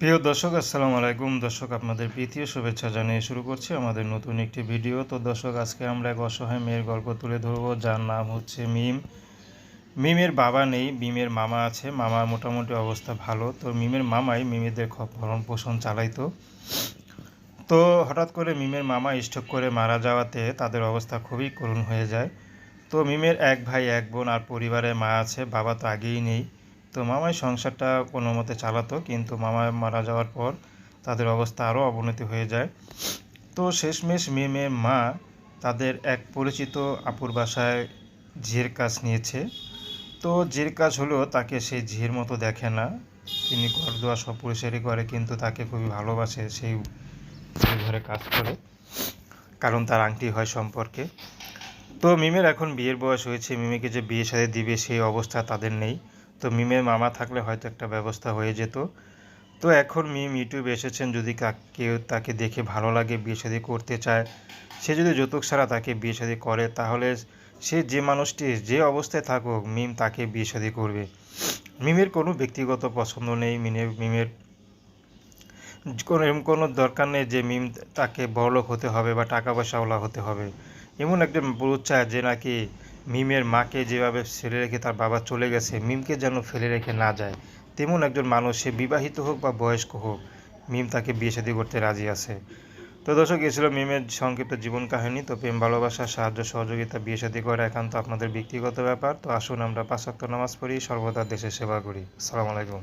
প্রিয় দর্শক, আসসালামু আলাইকুম। দর্শক, আপনাদের প্রীতীয় শুভেচ্ছা জানিয়ে শুরু করছি আমাদের নতুন একটি ভিডিও। তো দর্শক, আজকে আমরা এক অসহায় মেয়ের গল্প তুলে ধরবো, যার নাম হচ্ছে মিম। মিমের বাবা নেই, মিমের মামা আছে। মামার মোটামুটি অবস্থা ভালো। তো মিমের মামাই মিমিদের ভরণ পোষণ চালাইতো। তো হঠাৎ করে মিমের মামা স্ট্রোক করে মারা যাওয়াতে তাদের অবস্থা খুবই করুণ হয়ে যায়। তো মিমের এক ভাই, এক বোন আর পরিবারে মা আছে। বাবা তো আগেই নেই। তো মামাই সংসারটা কোনো মতে চালাতো, কিন্তু মামা মারা যাওয়ার পর তাদের অবস্থা আরও অবনতি হয়ে যায়। তো শেষমেশ মিমের মা তাদের এক পরিচিত আপুর বাসায় ঝিয়ের কাজ নিয়েছে। তো ঝির কাজ হলেও তাকে সেই ঝির মতো দেখে না। তিনি ঘর দোয়া সব পরিষ্কারই করে, কিন্তু তাকে খুবই ভালোবাসে, সেই ঘরে কাজ করে। কারণ তার আংটি হয় সম্পর্কে। তো মিমের এখন বিয়ের বয়স হয়েছে, মিমিকে যে বিয়ে সাথে দিবে সেই অবস্থা তাদের নেই। তো মিমের মামা থাকলে হয়তো একটা ব্যবস্থা হয়ে যেত। তো এখন মিম ইউটিউবে এসেছেন, যদি কেউ তাকে দেখে ভালো লাগে, বিয়ে শাদী করতে চায়, সে যদি যৌতুক ছাড়া তাকে বিয়ে শাদী করে, তাহলে সে যে মানুষটি, যে অবস্থায় থাকুক, মিম তাকে বিয়ে শাদী করবে। মিমের কোনো ব্যক্তিগত পছন্দ নেই মিমের মিমের কোনো এরকম কোনো দরকার নেই যে মিম তাকে বড়লোক হতে হবে বা টাকা পয়সাওয়ালা হতে হবে। এমন একজন পুরুষ চায় যে নাকি মিমের মাকে যেভাবে ফেলে রেখে তার বাবা চলে গেছে, মিমকে যেন ফেলে রেখে না যায়, তেমন একজন মানুষ সে বিবাহিত হোক বা বয়স্ক হোক, মিম তাকে বিয়ে শাদী করতে রাজি আছে। তো দর্শক, এ ছিল মিমের সংক্ষিপ্ত জীবন কাহিনী। তো প্রেম, ভালোবাসা, সাহায্য, সহযোগিতা বিয়ে শাদী করা একান্ত আপনাদের ব্যক্তিগত ব্যাপার। তো আসুন আমরা পাঁচাক্ত নামাজ পড়ি, সর্বদা দেশের সেবা করি। আসসালামু আলাইকুম।